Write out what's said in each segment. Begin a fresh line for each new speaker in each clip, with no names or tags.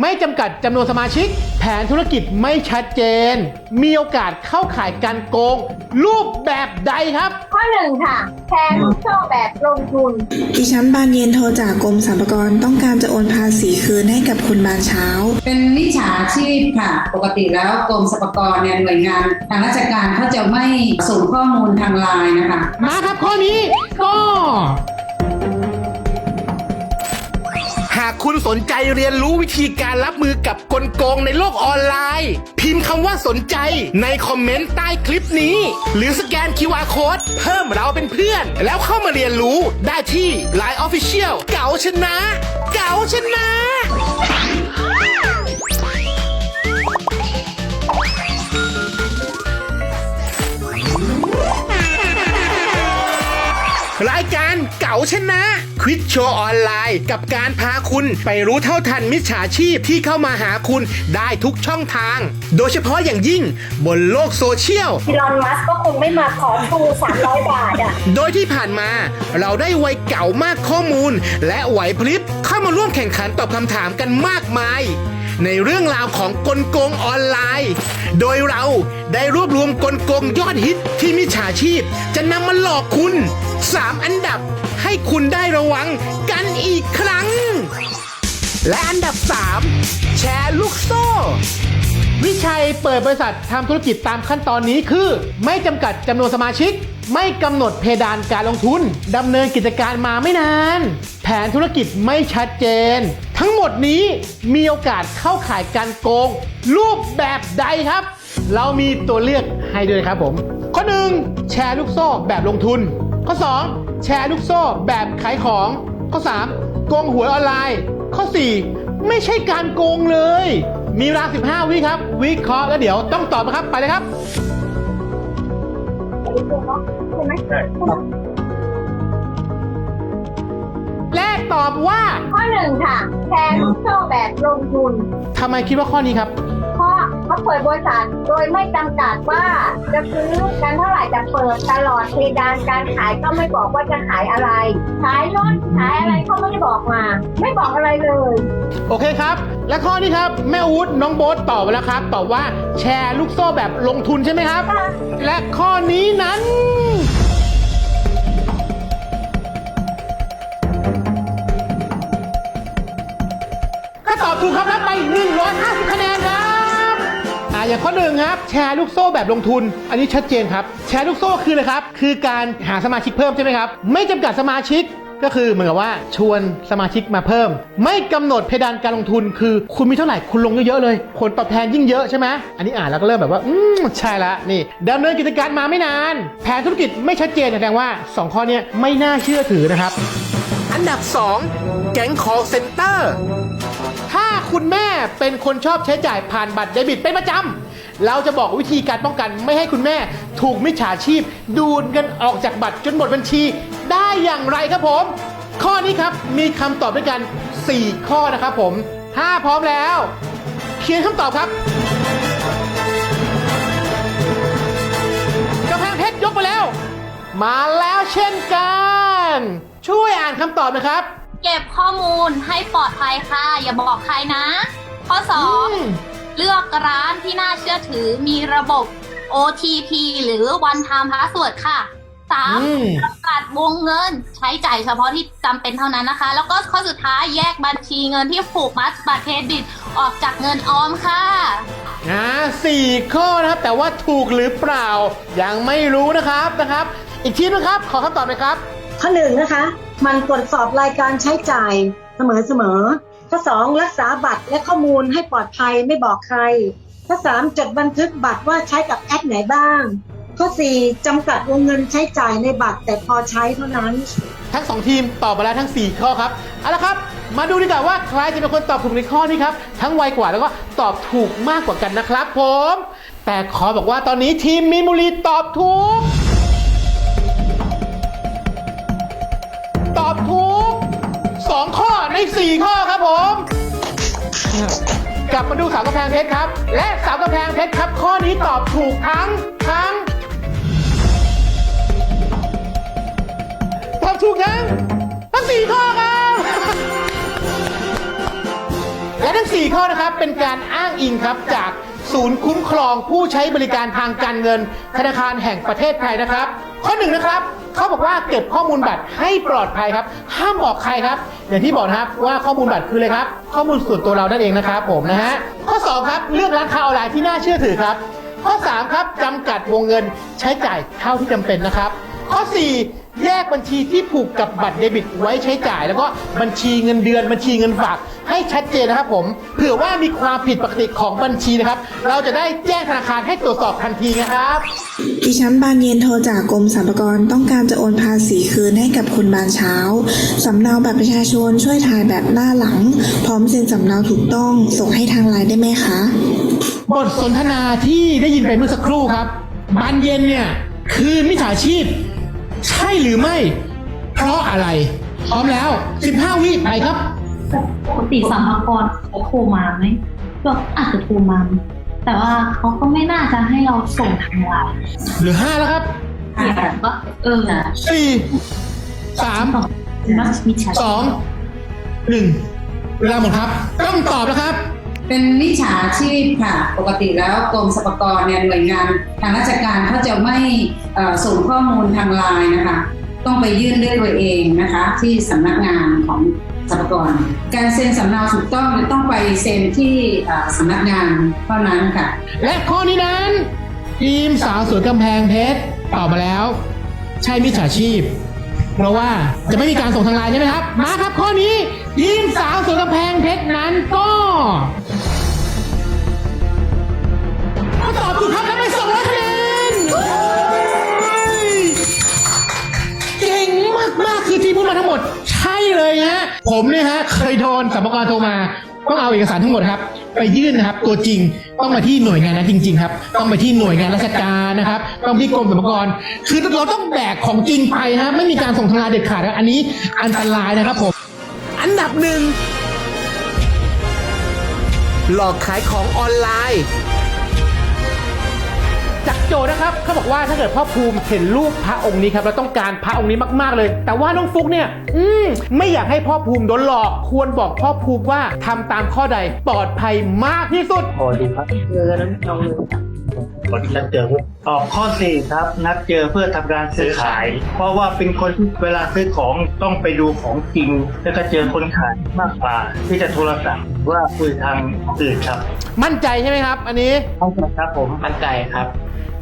ไม่จำกัดจำนวนสมาชิก แผนธุรกิจไม่ชัดเจน มีโอกาสเข้าข่ายการโกง รูปแบบใดครับ
ข้อหนึ่งค่ะแชร์ลูกโซ่แบบลงทุน
ดิฉันบานเย็นโทรจากกรมสรรพากรต้องการจะโอนภาษีคืนให้กับคุณบานเช้า
เป็นมิจฉาชีพค่ะปกติแล้วกรมสรรพากรเนี่ยหน่วยงานทางราชการเขาจะไม่ส่งข้อมูลทางไลน์นะคะ
มาครับข้อนี้ก็ คุณสนใจเรียนรู้วิธีการรับมือกับกลโกงในโลกออนไลน์ พิมพ์คำว่าสนใจในคอมเมนต์ใต้คลิปนี้ หรือสแกน QR Code เพิ่มเราเป็นเพื่อน แล้วเข้ามาเรียนรู้ได้ที่ Line Official เก๋าชนะ เก๋าชนะรายการเก๋าชนะ ควิดโชว์ออนไลน์ กับการพาคุณไปรู้เท่าทันมิจฉาชีพที่เข้ามาหาคุณได้ทุกช่องทาง โดยเฉพาะอย่างยิ่งบนโลกโซเชียล
อีลอนมัสก์ก็คงไม่มาขอดู300 บาทอะ
โดยที่ผ่านมาเราได้วัยเก่ามากข้อมูล และไหวพริบเข้ามาร่วมแข่งขันตอบคำถามกันมากมาย ในเรื่องราวของกลโกงออนไลน์ โดยเราได้รวบรวมกลโกงยอดฮิตที่มิจฉาชีพ จะนำมาหลอกคุณ 3 อันดับ ให้คุณได้ระวังกันอีกครั้ง และอันดับ 3 แชร์ลูกโซ่ วิชัยเปิดบริษัททำธุรกิจตามขั้นตอนนี้คือ ไม่จำกัดจำนวนสมาชิก ไม่กำหนดเพดานการลงทุนดำเนินกิจการมาไม่นาน แผนธุรกิจไม่ชัดเจน ทั้งหมดนี้มีโอกาสเข้าข่ายการโกง รูปแบบใดครับ เรามีตัวเลือกให้ด้วยครับผม ข้อ 1 แชร์ลูกโซ่แบบลงทุน ข้อ 2 แชร์ลูกโซ่แบบขายของ ข้อ 3 โกงหวยออนไลน์ ข้อ 4 ไม่ใช่การโกงเลย มีเวลา 15 วิครับ วิเคราะห์แล้วเดี๋ยวต้องตอบนะครับ ไปเลยครับ
ใช่ไหม
และตอบว่า
ข้อหนึ่งค่ะ แชร์ลูกโซ่แบบลงทุน
ทำไมคิดว่าข้อนี้ครับ
เพราะเขาเปิดบริษัทโดยไม่จำกัดว่าจะซื้อกันเท่าไหร่จะเปิดตลอดเพดานการขายก็ไม่บอกว่าจะขายอะไร ขายรถขายอะไรเขาไม่ได้บอกมา ไม่บอกอะไรเลย
โอเคครับ และข้อนี้ครับ แม่อู๊ดน้องโบ๊ทตอบไปแล้วครับตอบว่าแชร์ลูกโซ่แบบลงทุนใช่ไหมครับ
ค่ะ
และข้อนี้นั้นก็ตอบถูกครับรับไป 150 คะแนนครับ อย่างข้อหนึ่งครับแชร์ลูกโซ่แบบลงทุน อันนี้ชัดเจนครับ แชร์ลูกโซ่คืออะไรครับ คือการหาสมาชิกเพิ่มใช่ไหมครับ ไม่จำกัดสมาชิกก็คือเหมือนกับว่าชวนสมาชิกมาเพิ่ม ไม่กำหนดเพดานการลงทุน คือคุณมีเท่าไหร่คุณลงเยอะๆเลย ผลตอบแทนยิ่งเยอะใช่ไหมอันนี้อ่านแล้วก็เริ่มแบบว่า อืมใช่ละนี่ดำเนินกิจการมาไม่นาน แผนธุรกิจไม่ชัดเจนแสดงว่าสองข้อนี้ไม่น่าเชื่อถือนะครับ อันดับ 2 แก๊ง call center ถ้า คุณแม่เป็นคนชอบใช้จ่ายผ่านบัตรเดบิตเป็นประจำเราจะบอกวิธีการป้องกันไม่ให้คุณแม่ถูกมิจฉาชีพ ดูดเงินออกจากบัตรจนหมดบัญชี ได้อย่างไรครับผม ข้อนี้ครับมีคำตอบด้วยกัน 4 ข้อนะครับผม ถ้าพร้อมแล้ว เขียนคำตอบครับกำแพงเพชรยกไปแล้ว มาแล้วเช่นกัน ช่วยอ่านคำตอบนะครับ
เก็บข้อมูลให้ปลอดภัยค่ะ อย่าบอกใครนะ ข้อ
อืม
2 เลือกร้านที่น่าเชื่อถือมีระบบ OTP หรือ One Time Password ค่ะ
อืม
3. จำกัดวงเงินใช้จ่ายเฉพาะที่จำเป็นเท่านั้นนะคะ แล้วก็ข้อสุดท้ายแยกบัญชีเงินที่ผูกมัดบัตรเครดิตออกจากเงินออมค่ะ
อ่าสี่ข้อนะครับ แต่ว่าถูกหรือเปล่า ยังไม่รู้นะครับนะครับ อีกทีนะครับ ขอคำตอบหน่อยครับ
ข้อหนึ่งนะคะ มันตรวจสอบรายการใช้จ่ายเสมอเสมอข้อสองรักษาบัตรและข้อมูลให้ปลอดภัยไม่บอกใคร ข้อสามจดบันทึกบัตรว่าใช้กับแอปไหนบ้าง ข้อสี่จำกัดวงเงินใช้จ่ายในบัตรแต่พอใช้เท่านั้น
ทั้งสองทีมตอบมาแล้วทั้ง 4 ข้อครับเอาละครับ มาดูดีกว่าว่าใครจะเป็นคนตอบถูกในข้อนี้ครับ ทั้งไวกว่าแล้วก็ตอบถูกมากกว่ากันนะครับ ผม แต่ขอบอกว่าตอนนี้ทีมมีนบุรีตอบถูก 2 ข้อใน 4 ข้อครับผม กลับมาดูสาวกำแพงเพชรครับ และสาวกำแพงเพชรครับ ข้อนี้ตอบถูกทั้งทั้งตอบถูกทั้งทั้งสี่ข้อครับ และทั้ง 4 ข้อนะครับเป็นการอ้างอิงครับจากศูนย์คุ้มครองผู้ใช้บริการทางการเงิน ธนาคารแห่งประเทศไทยนะครับ ข้อหนึ่งนะครับ เขาบอกว่าเก็บข้อมูลบัตรให้ปลอดภัยครับ ห้ามบอกใครครับ อย่างที่บอกนะครับว่าข้อมูลบัตรคืออะไรครับ ข้อมูลส่วนตัวเรานั่นเองนะครับผมนะฮะข้อสองครับเลือกร้านค้าออนไลน์ที่น่าเชื่อถือครับ ข้อ 3 ครับจำกัดวงเงินใช้จ่ายเท่าที่จำเป็นนะครับ ข้อ 4 แยกบัญชีที่ผูกกับบัตรเดบิตไว้ใช้จ่าย แล้วก็บัญชีเงินเดือนบัญชีเงินฝากให้ชัดเจนนะครับผมเผื่อว่ามีความผิดปกติของบัญชีนะครับ เราจะได้แจ้งธนาคารให้ตรวจสอบทันทีนะครับ
ดิฉันบานเย็นโทรจากกรมสรรพากรต้องการจะโอนภาษีคืนให้กับคุณบานเช้า สำเนาบัตรประชาชนช่วยถ่ายแบบหน้าหลัง พร้อมเซ็นสำเนาถูกต้องส่งให้ทางไลน์ได้ไหมคะ
บทสนทนาที่ได้ยินไปเมื่อสักครู่ครับบานเย็นเนี่ยคือมิจฉาชีพ ใช่หรือไม่ เพราะอะไร พร้อมแล้ว 15 วิไปครับ
ปกติสัมภากรเขาโทรมาไหมก็อาจจะโทรมา แต่ว่าเขาก็ไม่น่าจะให้เราส่งทางไลน์
เหลือ 5 แล้วครับ
แต่ก็ เออ
4 3
มักมิจฉา
สองหนึ่งเวลาหมดครับ ต้องตอบแล้วครับ
เป็นมิจฉาชีพค่ะ ปกติแล้วกรมสรรพากรเนี่ยหน่วยงาน ทางราชการเขาจะไม่ส่งข้อมูลทางไลน์นะคะ ต้องไปยื่นด้วยตัวเองนะคะ ที่สำนักงานของสรรพากร การเซ็นสำเนาถูกต้องจะต้องไปเซ็นที่สำนักงานเท่านั้นค่ะ
และข้อนี้นั้นทีมสาวสวยกำแพงเพชรตอบมาแล้ว ใช่มิจฉาชีพ เพราะว่าจะไม่มีการส่งทางไลน์ใช่ไหมครับ มาครับข้อนี้ ทีมสาวสวยกำแพงเพชรนั้นก็ตอบถูกครับและไปส่งร้อยคะแนนเก่งมากมาก ๆ คือที่พูดมาทั้งหมด ใช่เลยฮะ ผมเนี่ยฮะ เคยโดนสัมภาระโทรมาต้องเอาเอกสารทั้งหมดครับ ไปยื่นนะครับ ตัวจริงต้องมาที่หน่วยงานนั้นจริง ๆ ครับ ต้องไปที่หน่วยงานราชการนะครับ ต้องที่กรมสรรพากรคือเราต้องแบกของจริงไปฮะไม่มีการส่งทางลน์เด็ดขาดนะอันนี้อันตรายนะครับผม อันดับหนึ่ง หลอกขายของออนไลน์ จากโจทย์นะครับเขาบอกว่าถ้าเกิดพ่อภูมิเห็นรูปพระองค์นี้ครับแล้วต้องการพระองค์นี้มากๆเลย แต่ว่าน้องฟุกเนี่ย อืมไม่อยากให้พ่อภูมิโดนหลอกควรบอกพ่อภูมิว่าทำตามข้อใดปลอดภัยมากที่สุด
พอดีครับเจอนั้นเอาเลย คนนัดเจอตอบข้อสี่ครับ นัดเจอเพื่อทำการซื้อขาย เพราะว่าเป็นคนที่เวลาซื้อของต้องไปดูของจริง แล้วก็เจอคนขายมากกว่า ที่จะโทรศัพท์หรือว่าคุยทางอื่นครับ
มั่นใจใช่ไหมครับ อันนี้
เข้าใจครับผมมั่นใจครับ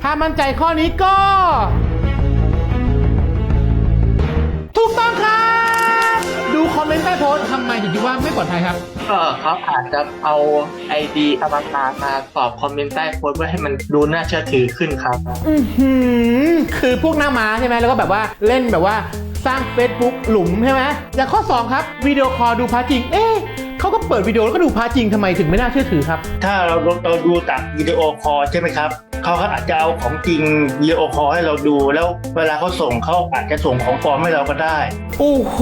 ถ้ามั่นใจข้อนี้ก็ ถูกต้องครับ ดูคอมเมนต์ใต้โพสต์ทำไมถึงคิดว่าไม่ปลอดภัยครับ
ก็เขาอาจจะเอาไอดีอวตารมาตอบคอมเมนต์ใต้โพสต์เพื่อให้มันดูน่าเชื่อถือขึ้นครับ
อือหือคือพวกหน้าม้าใช่ไหมแล้วก็แบบว่าเล่นแบบว่าสร้าง Facebook หลุมใช่ไหมอย่างข้อ 2 ครับวิดีโอคอลดูพระจริง เอ๊ะเขาก็เปิดวิดีโอแล้วก็ดูพระจริงทำไมถึงไม่น่าเชื่อถือครับ
ถ้าเราเราดูจากวิดีโอคอลใช่ไหมครับ เขาอาจจะเอาของจริงวิดีโอคอลให้เราดู แล้วเวลาเขาส่งเขาอาจจะส่งของปลอมให้เราก็ได้
โอ้โห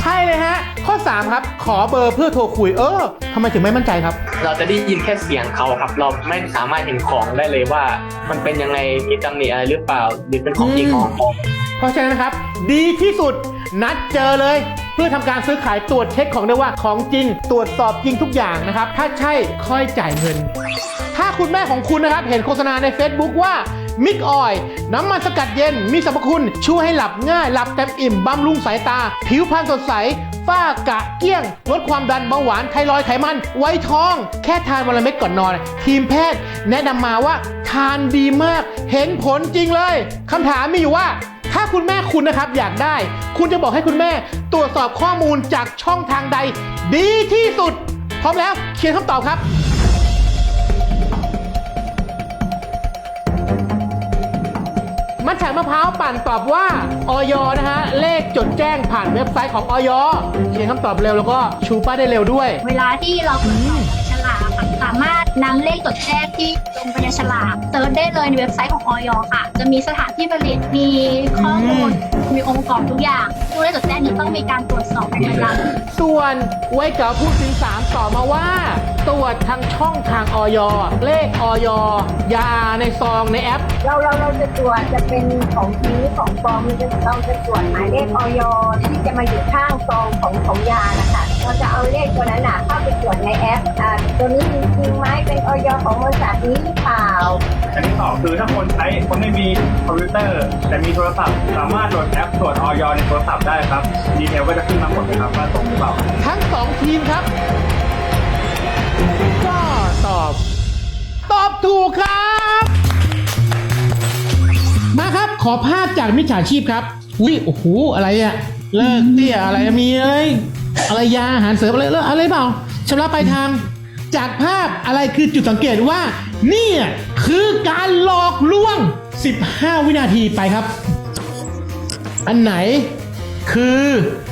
ใช่เลยฮะ ข้อ 3 ครับ ขอเบอร์เพื่อโทรคุยเออทำไมถึงไม่มั่นใจครับ
เราจะได้ยินแค่เสียงเขาครับ เราไม่สามารถเห็นของได้เลยว่า มันเป็นยังไงมีตำหนิอะไรหรือเปล่าหรือเป็นของจริงของปลอม
เพราะฉะนั้นนะครับ ดีที่สุดนัดเจอเลยเพื่อทำการซื้อขายตรวจเช็คของได้ว่าของจริง ตรวจสอบจริงทุกอย่างนะครับ ถ้าใช่ค่อยจ่ายเงิน ถ้าคุณแม่ของคุณนะครับ เห็นโฆษณาใน Facebook ว่ามิกออยน้ำมันสกัดเย็นมีสรรพคุณ ช่วยให้หลับง่าย หลับเต็มอิ่มบำรุงสายตา ผิวพรรณสดใส ฝ้ากระเกี้ยง ลดความดันเบาหวานไทรอยไขมัน ไวท้อง แค่ทานวันละเม็ดก่อนนอน ทีมแพทย์แนะนำมาว่าทานดีมาก เห็นผลจริงเลยคำถามมีอยู่ว่า ถ้าคุณแม่คุณนะครับอยากได้ คุณจะบอกให้คุณแม่ตรวจสอบข้อมูลจากช่องทางใด ดีที่สุด พร้อมแล้วเขียนคำตอบครับมัทฉะมะพร้าวปั่นตอบว่าออยนะฮะ เลขจดแจ้งผ่านเว็บไซต์ของออยเขียนคำตอบเร็วแล้วก็ชูป้ายได้เร็วด้วย
เวลาที่เราตรวจสอบ นำเลขจดแจ้งที่ลงไปในฉลากเซิร์ชได้เลยในเว็บไซต์ของออยค่ะ จะมีสถานที่ผลิตมีข้อมูลมีองค์ประกอบทุกอย่างทุกเลขจดแจ้งนี้ต้องมีการตรวจสอบเป็นประจำ
ส่วนไว้เก๋าพูดถึงสามต่อมาว่า ตรวจทางช่องทางออยเลขออยยาในซองในแอป
เราเราเราจะตรวจจะเป็นของจริงหรือของปลอมมันจะเราจะตรวจหมายเลขออยที่จะมาอยู่ข้างซองของของยานะคะเราจะเอาเลขตัวนั้นน่ะเข้าไปตรวจในแอปอ่าตัวนี้มีจริงไหมเป็นออยของบริษัทนี้หรือเปล่า
อันที่สองคือถ้าคนใช้คนไม่มีคอมพิวเตอร์ แต่มีโทรศัพท์ สามารถโหลดแอปตรวจออยในโทรศัพท์ได้ครับดีเทลก็จะขึ้นมาหมดเลยครับว่าตรงหรือเปล่า
ทั้งสองทีมครับ ก็ตอบ ตอบถูกครับ มาครับขอภาพจากมิจฉาชีพครับ อุ้ยโอ้โหอะไรอะเลิกเตี้ยอะไรมีอะไรอะไรยาอาหารเสริมอะไรเลิกอะไรเปล่าชำระปลายทาง จากภาพอะไรคือจุดสังเกตว่า นี่คือการหลอกลวง 15 วินาทีไปครับ อันไหน คือ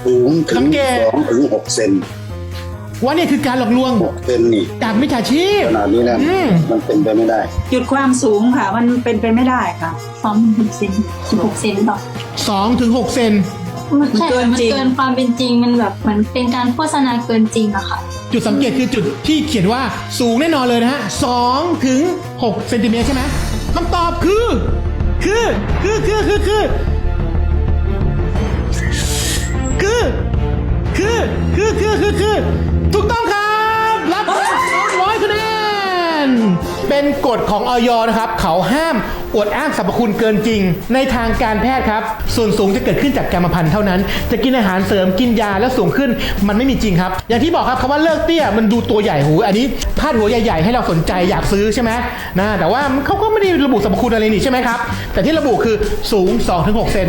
สูงถึ
สั
ง
งเกต
สองถึงหกเซน
ว่านี่คือการหลอกลวง
หกเซนนี่
จากมิจฉาชีพ
ขนาดนี้แล้ว
อืม
มันเป็นไปไม่ได้
จุดความสูงค่ะ มันเป็นไปไม่ได้ค่ะ
สองถึงเซนสิบหกเซนหรอก
2ถึง6เซน
มันใช่
เกิน
มัน
จริง
เกินความเป็นจริงมันแบบเหมือนเป็นการโฆษณาเกินจริงอะค่ะ
จุดสังเกตคือจุดที่เขียนว่าสูงแน่นอนเลยนะฮะ2ถึง6เซนติเมตรใช่ไหมคำตอบคือ คือ คือ คือ คือ คือ คือ คือ คือ คือ คือ คือ ถูกต้องครับ รับร้อยคะแนน เป็นกฎของออยนะครับเขาห้ามอวดอ้างสรรพคุณเกินจริง ในทางการแพทย์ครับ ส่วนสูงจะเกิดขึ้นจากกรรมพันธุ์เท่านั้น จะกินอาหารเสริมกินยาแล้วสูงขึ้นมันไม่มีจริงครับ อย่างที่บอกครับคำว่าเลิกเตี้ยมันดูตัวใหญ่หู อันนี้พาดหัวใหญ่ๆ ให้เราสนใจอยากซื้อใช่ไหมนะแต่ว่าเขาก็ไม่ได้ระบุสรรพคุณอะไรนี่ใช่ไหมครับแต่ที่ระบุคือสูง 2-6 เซน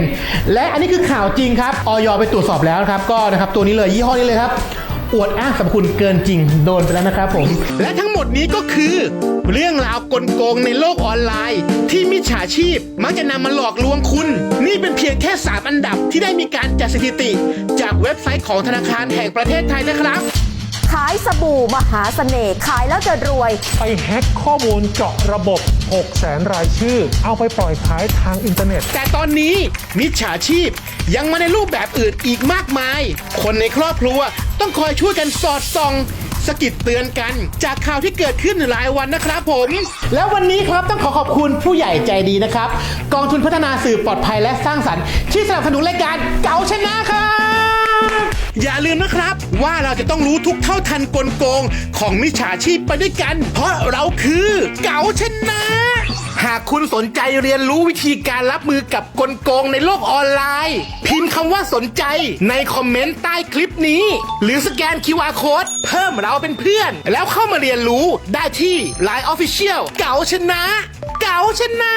และอันนี้คือข่าวจริงครับออยไปตรวจสอบแล้วครับก็นะครับตัวนี้เลยยี่ห้อนี้เลยครับ อวดอ้างสรรพคุณเกินจริงโดนไปแล้วนะครับผม และทั้งหมดนี้ก็คือ เรื่องราวกลโกงในโลกออนไลน์ ที่มิจฉาชีพมักจะนำมาหลอกลวงคุณ นี่เป็นเพียงแค่ 3 อันดับที่ได้มีการจัดสถิติ จากเว็บไซต์ของธนาคารแห่งประเทศไทยนะครับ
ขายสบู่มหาเสน่ห์ขายแล้วจะรวย
ไปแฮ็กข้อมูลเจาะระบบ 6 แสนรายชื่อ เอาไปปล่อยขายทางอินเทอร์เน็ต
แต่ตอนนี้มิจฉาชีพยังมาในรูปแบบอื่นอีกมากมาย คนในครอบครัว ต้องคอยช่วยกันสอดส่องสะกิดเตือนกัน จากข่าวที่เกิดขึ้นหลายวันนะครับผม แล้ววันนี้ครับต้องขอขอบคุณผู้ใหญ่ใจดีนะครับ กองทุนพัฒนาสื่อปลอดภัยและสร้างสรรค์ที่สนับสนุนรายการเก๋าชนะครับ อย่าลืมนะครับ ว่าเราจะต้องรู้ทุกเท่าทันกลโกงของมิจฉาชีพไปด้วยกัน เพราะเราคือเก๋าชนะ หากคุณสนใจเรียนรู้วิธีการรับมือกับกลโกงในโลกออนไลน์ พิมพ์คำว่าสนใจในคอมเมนต์ใต้คลิปนี้ หรือสแกน QR Code เพิ่มเราเป็นเพื่อน แล้วเข้ามาเรียนรู้ได้ที่ Line Official เก๋าชนะ เก๋าชนะ